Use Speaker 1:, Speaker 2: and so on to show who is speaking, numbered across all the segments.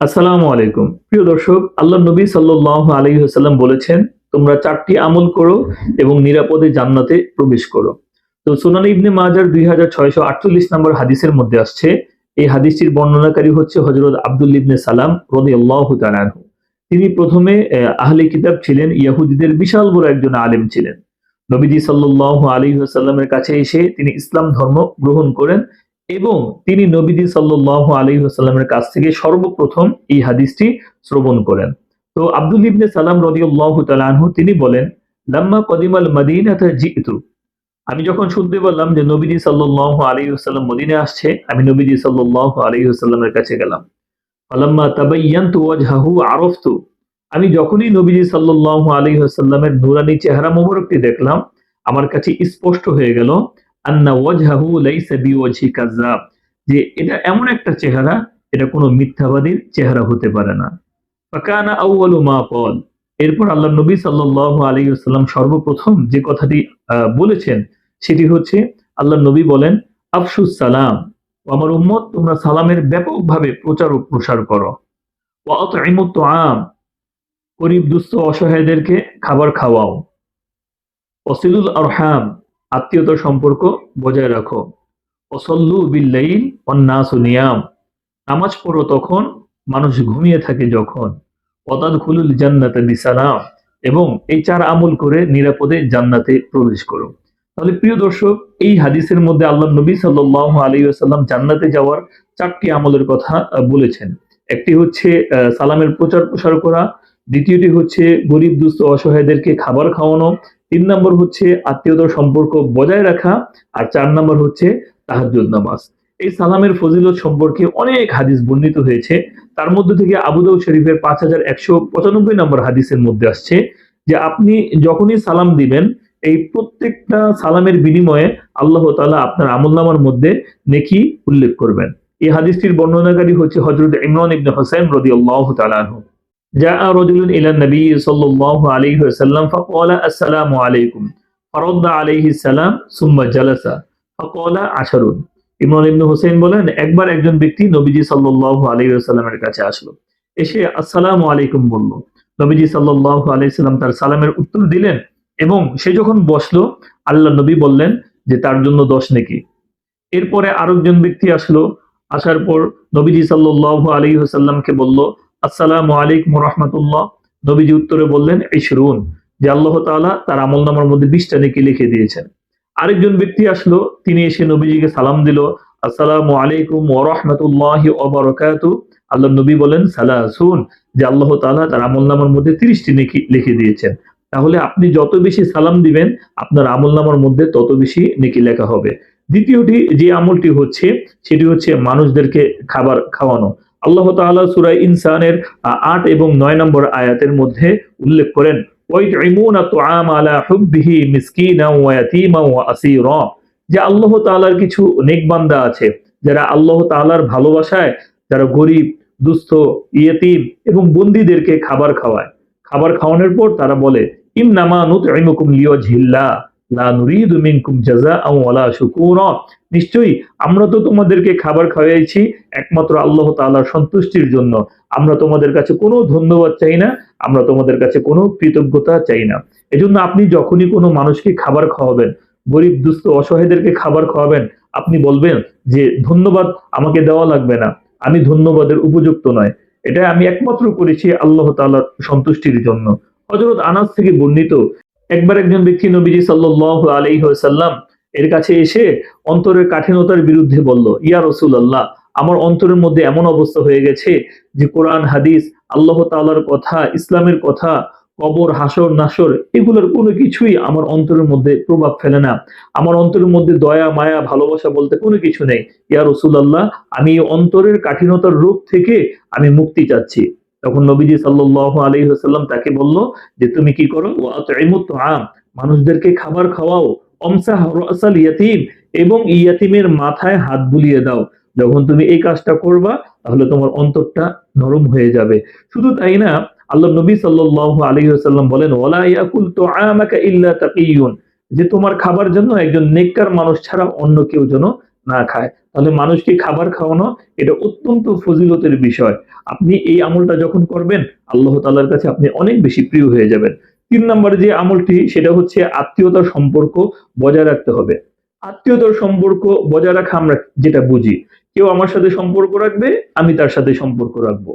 Speaker 1: আসসালামু আলাইকুম। প্রিয় দর্শক আল্লাহ নবী সাল্লাহ বলেছেন তোমরা চারটি আমল করো এবং নিরাপদে জান্নাতে প্রবেশ করো। তো ইবনে মাজার দুই হাজার আটচল্লিশ নম্বর হাদিসের মধ্যে আসছে এই হাদিসটির বর্ণনাকারী হচ্ছে হজরত আব্দুল ইবনে সালাম রদি আল্লাহ তিনি প্রথমে আহ, আহলে কিতাব ছিলেন ইয়াহুদিদের বিশাল বড় একজন আলেম ছিলেন। নবীজি সাল্লাহ আলী কাছে এসে তিনি ইসলাম ধর্ম গ্রহণ করেন এবং তিনি নবীজি সাল্লাহ আলী সাল্লামের কাছ থেকে সর্বপ্রথম এই হাদিসটি শ্রবণ করেন। তো আব্দুল ইবনে সালাম রদিউল্লাহ তালানহু তিনি বলেন, লাম্মা কদিমাল মদিনাতা জিতু। আমি যখন শুনতে পারলাম যে নবীজি সাল্লাহ আলী সাল্লাম মদিনে আসছে, আমি নবীজি সাল্লাহ আলী সাল্লামের কাছে গেলাম। ফালাম্মা তাবাইয়ান্তু ওয়াজহাহু আরফতু। আমি যখনই নবীজি সাল্লাহ আলী সাল্লামের নুরানি চেহারা মোবারকটি দেখলাম, আমার কাছে স্পষ্ট হয়ে গেল যে এটা এমন একটা চেহারা, এটা কোনো মিথ্যাবাদীর চেহারা হতে পারে না। ফাকানা আউয়ালু মা কল এরপর আল্লাহ নবী সাল্লাল্লাহু আলাইহি ওয়াসাল্লাম সর্বপ্রথম যে কথাটি বলেছেন, সেটি হচ্ছে আল্লাহ নবী বলেন আফসুস সালাম। আমার উম্মত, তোমরা সালামের ব্যাপকভাবে প্রচার ও প্রসার করো। আতইমুত তুআম। গরিব, দুস্থ, অসহায়দেরকে খাবার খাওয়াও। ওসিলুল আরহাম। আত্মীয়তার সম্পর্ক বজায় রাখো। অসল্লু বিল্লাইল অন্নাসু নিয়াম। নামাজ পড়ো তখন মানুষ ঘুমিয়ে থাকে যখন। ওয়াদাদখুলুল জান্নাতে বিসালাম। এবং এই চার আমল করে নিরাপদে জান্নাতে প্রবেশ করো। তাহলে প্রিয় দর্শক, এই হাদিসের মধ্যে আল্লাহ নবী সাল্লাল্লাহু আলাইহি ওয়াসাল্লাম জান্নাতে যাওয়ার চারটি আমলের কথা বলেছেন। একটি হচ্ছে সালামের প্রচার প্রসার করা। দ্বিতীয়টি হচ্ছে গরিব দুস্থ অসহায়দেরকে খাবার খাওয়ানো। তিন নম্বর হচ্ছে আত্মীয়তার সম্পর্ক বজায় রাখা, আর চার নম্বর হচ্ছে তাহাজ্জুদ নামাজ। এই সালামের ফজিলত সম্পর্কে অনেক হাদিস বর্ণিত হয়েছে। তার মধ্যে থেকে আবুদাউ শরীফের পাঁচ হাজার একশো পঁচানব্বই নম্বর হাদিসের মধ্যে আসছে যে, আপনি যখনই সালাম দিবেন, এই প্রত্যেকটা সালামের বিনিময়ে আল্লাহ তালা আপনার আমলনামার মধ্যে নেকি উল্লেখ করবেন। এই হাদিসটির বর্ণনাকারী হচ্ছে হজরত ইমরান ইবনে হোসেন রাদিয়াল্লাহু তাআলা আনহু। جاء رجل إلى النبي صلى الله عليه وسلم فقال السلام عليكم فرد عليه السلام ثم جلس فقال عشر ইমরান ইবনে হোসেন বলেন একবার একজন ব্যক্তি নবীজি সাল্লাল্লাহু আলাইহি ওয়াসাল্লামের কাছে আসলো এসে আসসালামু আলাইকুম বলল নবীজি সাল্লাল্লাহু আলাইহি সাল্লাম তার সালামের উত্তর দিলেন এবং সে যখন বসলো আল্লাহ নবী বললেন যে তার জন্য দশ নেকি এরপরে আরেকজন ব্যক্তি আসলো আসার পর নবীজি সাল্লাল্লাহু আলাইহি ওয়াসাল্লামকে বলল আসসালামু আলাইকুম রহমতুল্লাহ। নবীজি উত্তরে বললেন, ইশরুন। যে আল্লাহ তাআলা তার আমলনামার মধ্যে বিশটা নেকি লিখে দিয়েছেন। আরেকজন ব্যক্তি আসলো, তিনি এসে নবীজিকে সালাম দিল, আসসালামু আলাইকুম ওয়া রাহমাতুল্লাহি ওয়া আল্লাহ নবী বলেন, সালাসুন। যে আল্লাহ তাআলা তার আমলনামার মধ্যে 30টি নেকি লিখে দিয়েছেন। তাহলে আপনি যত বেশি সালাম দিবেন, আপনার আমলনামার মধ্যে তত বেশি নেকি লেখা হবে। দ্বিতীয়টি যে আমলটি হচ্ছে, সেটি হচ্ছে মানুষদেরকে খাবার খাওয়ানো। আল্লাহ তাআলা সূরা ইনসানের আট এবং নয় নম্বর আয়াতের মধ্যে উল্লেখ করেন যে আল্লাহ তাআলার কিছু নেকবান্দা আছে, যারা আল্লাহ তাআলার ভালোবাসায়, যারা গরিব, দুস্থ, ইয়েতিম এবং বন্দীদেরকে খাবার খাওয়ায়। খাবার খাওয়ানোর পর তারা বলে, ইন্নামা নুতইমুকুম লিওয়াজহিল্লাহ। নিশ্চয়ই আমরা তো তোমাদেরকে খাবার খাওয়াইছি, একমাত্র আল্লাহ তাআলার সন্তুষ্টির জন্য। আমরা তোমাদের কাছে কোনো ধন্যবাদ চাই না, আমরা তোমাদের কাছে কোনো কৃতজ্ঞতা চাই না। এজন্য আপনি যখনই কোনো মানুষকে খাবার খাওয়াবেন, গরিব, দুস্থ, অসহায়দেরকে খাবার খাওয়াবেন, আপনি বলবেন যে, ধন্যবাদ আমাকে দেওয়া লাগবে না, আমি ধন্যবাদের উপযুক্ত নয়। এটা আমি একমাত্র করেছি আল্লাহ তাআলার সন্তুষ্টির জন্য। হযরত আনাস থেকে বর্ণিত একবার একজন ব্যক্তি নবীজি সাল্লাল্লাহু আলাইহি ওয়াসাল্লাম এর কাছে এসে অন্তরের কাঠিনতার বিরুদ্ধে বলল, ইয়া রসুল আল্লাহ আমার অন্তরের মধ্যে এমন অবস্থা হয়ে গেছে যে কোরআন, হাদিস, আল্লাহ তাআলার কথা, ইসলামের কথা, কবর, হাসর, নাসর, এগুলোর কোনো কিছুই আমার অন্তরের মধ্যে প্রভাব ফেলে না। আমার অন্তরের মধ্যে দয়া, মায়া, ভালোবাসা বলতে কোনো কিছু নেই। ইয়া রসুল আল্লাহ আমি অন্তরের কাঠিনতার রূপ থেকে আমি মুক্তি চাচ্ছি। তখন নবীজি সাল্লাল্লাহু আলাইহি ওয়াসাল্লাম তাকে বলল যে, তুমি কি করো? তুআম। মানুষদেরকে খাবার খাওয়াও। ইয়াতিম এবং ইয়াতিমের মাথায় হাত বুলিয়ে দাও। যখন তুমি এই কাজটা করবা, তাহলে তোমার অন্তরটা নরম হয়ে যাবে। শুধু তাই না, আল্লাহ নবী সাল্লাল্লাহু আলাইহি ওয়াসাল্লাম বলেন, ওয়ালা ইয়াকুল তুআমাকা ইল্লা তাকিয়ুন। যে, তোমার খাবার জন্য একজন নেককার মানুষ ছাড়া অন্য কেউ যেন না খায়, তাহলে মানুষকে খাবার খাওয়ানো এটা অত্যন্ত ফজিলতের বিষয়। আপনি এই আমলটা যখন করবেন, আল্লাহ তাআলার কাছে আপনি অনেক বেশি প্রিয় হয়ে যাবেন। তিন নম্বর যে আমলটি, সেটা হচ্ছে আত্মীয়তার সম্পর্ক বজায় রাখতে হবে। আত্মীয়তার সম্পর্ক বজায় রাখা আমরা যেটা বুঝি, কেউ আমার সাথে সম্পর্ক রাখবে, আমি তার সাথে সম্পর্ক রাখব।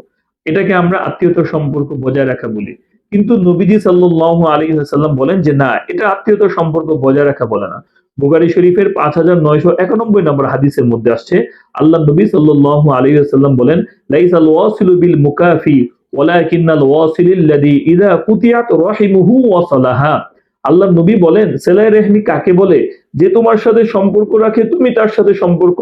Speaker 1: এটাকে আমরা আত্মীয়তার সম্পর্ক বজায় রাখা বলি। কিন্তু নবীজি সাল্লাল্লাহু আলী সাল্লাম বলেন যে, না, এটা আত্মীয়তার সম্পর্ক বজায় রাখা বলে না। বুখারী শরীফের পাঁচ হাজার নয়শো একানব্বই নম্বর হাদিসের মধ্যে আসছে আল্লাহ নবী সাল্লাল্লাহু আলাইহি ওয়াসাল্লাম বলেন, লাইসাল ওয়াসিলু বিল মুকাফি ইযা কুতিয়াত রাহিমুহু আল্লাহ নবী বলেন, সেলাই রেহমি কাকে বলে? যে তোমার সাথে সম্পর্ক রাখে, তুমি তার সাথে সম্পর্ক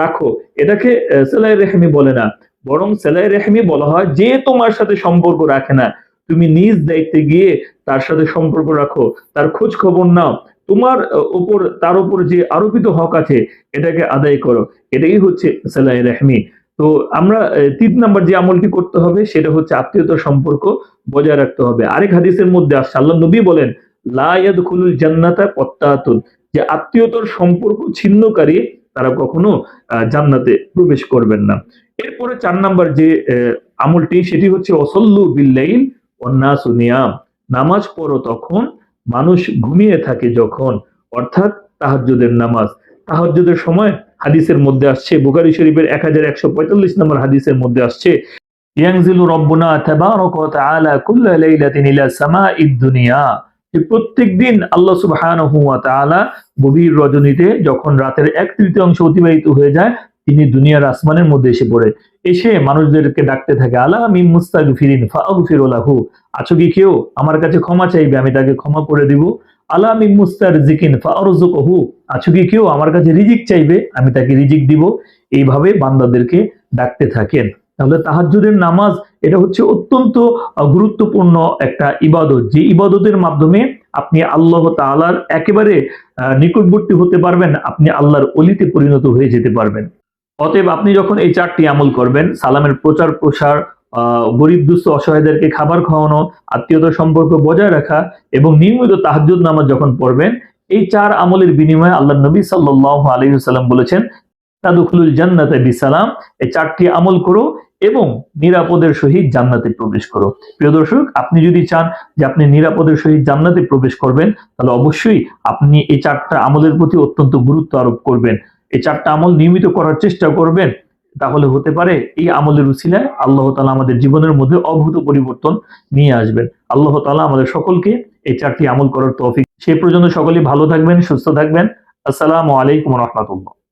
Speaker 1: রাখো। এটাকে সেলাই রেহমি বলে না। বরং সেলাই রেহমি বলা হয়, যে তোমার সাথে সম্পর্ক রাখে না, তুমি নিজ দায়িত্বে গিয়ে তার সাথে সম্পর্ক রাখো, তার খোঁজ খবর নাও। তোমার উপর, তার উপর যে আরোপিত হক আছে, এটাকে আদায় করো। এটাই হচ্ছে সেলাই রেহমি। তো আমরা তিন নাম্বার যে আমলটি করতে হবে, সেটা হচ্ছে আত্মীয়তার সম্পর্ক বজায় রাখতে হবে। আরেক হাদিসের মধ্যে আল্লাহ নবী বলেন, লা ইয়াদখুলুল জান্নাতা কত্তাতুন যে আত্মীয়তার সম্পর্ক ছিন্নকারী, তারা কখনো জান্নাতে প্রবেশ করবেন না। এরপরে চার নাম্বার যে আমলটি, সেটি হচ্ছে অসল্লু বিল্লাইল অন্নাসু নিয়াম। নামাজ পড়ো তখন মানুষ ঘুমিয়ে থাকে যখন, অর্থাৎ তাহাজ্জুদের নামাজ। তাহাজ্জুদের সময় হাদিসের মধ্যে আসছে, বুখারী শরীফের এক হাজার একশো পঁয়তাল্লিশ নম্বর হাদিসের মধ্যে আসছে যে প্রত্যেকদিন আল্লাহ সুবহানাহু গভীর রজনীতে যখন রাতের এক তৃতীয়াংশ অতিবাহিত হয়ে যায় তিনি দুনিয়ার আসমানের মধ্যে এসে পড়ে। এসে মানুষদেরকে ডাকতে থাকে, আলা মিন মুস্তাগফিরিন ফাগফিরু লাহু। আছো কি কেউ? আমার কাছে ক্ষমা চাইবে, আমি তাকে ক্ষমা করে দিব। আলা মিন মুস্তারজিকিন ফারযুকুহু আছো কি কেউ? আমার কাছে রিজিক চাইবে, আমি তাকে রিজিক দিব। এইভাবে বান্দাদেরকে ডাকতে থাকেন। তাহলে তাহাজ্জুদের নামাজ, এটা হচ্ছে অত্যন্ত গুরুত্বপূর্ণ একটা ইবাদত। যে ইবাদতের মাধ্যমে আপনি আল্লাহ তাআলার একেবারে নিকটবর্তী হতে পারবেন, আপনি আল্লাহর অলিতে পরিণত হয়ে যেতে পারবেন। অতএব আপনি যখন এই চারটি আমল করবেন, সালামের প্রচার, প্রসার গরিব, দুস্থ, অসহায়দেরকে খাবার খাওয়ানো, আত্মীয়তার সম্পর্ক বজায় রাখা এবং নিয়মিত তাহাজ্জুদ নামাজ যখন পড়বেন, এই চার আমলের বিনিময়ে আল্লাহ নবী সাল্লাল্লাহু আলাইহি সাল্লাম বলেছেন, তাদুখুলুল জান্নাতে বিসালাম এই চারটি আমল করো এবং নিরাপদের সহিত জান্নাতে প্রবেশ করো। প্রিয় দর্শক, আপনি যদি চান যে আপনি নিরাপদের সহিত জান্নাতে প্রবেশ করবেন, তাহলে অবশ্যই আপনি এই চারটা আমলের প্রতি অত্যন্ত গুরুত্ব আরোপ করবেন। এই চারটা আমল নিয়মিত করার চেষ্টা করবেন, তাহলে হতে পারে এই আমলের উচিলায় আল্লাহ তালা আমাদের জীবনের মধ্যে অভূত পরিবর্তন নিয়ে আসবেন। আল্লাহ তালা আমাদের সকলকে এই চারটি আমল করার তৌফিক সেই পর্যন্ত সকলেই ভালো থাকবেন, সুস্থ থাকবেন। আসসালামু আলাইকুম রহমতুল্লাহ।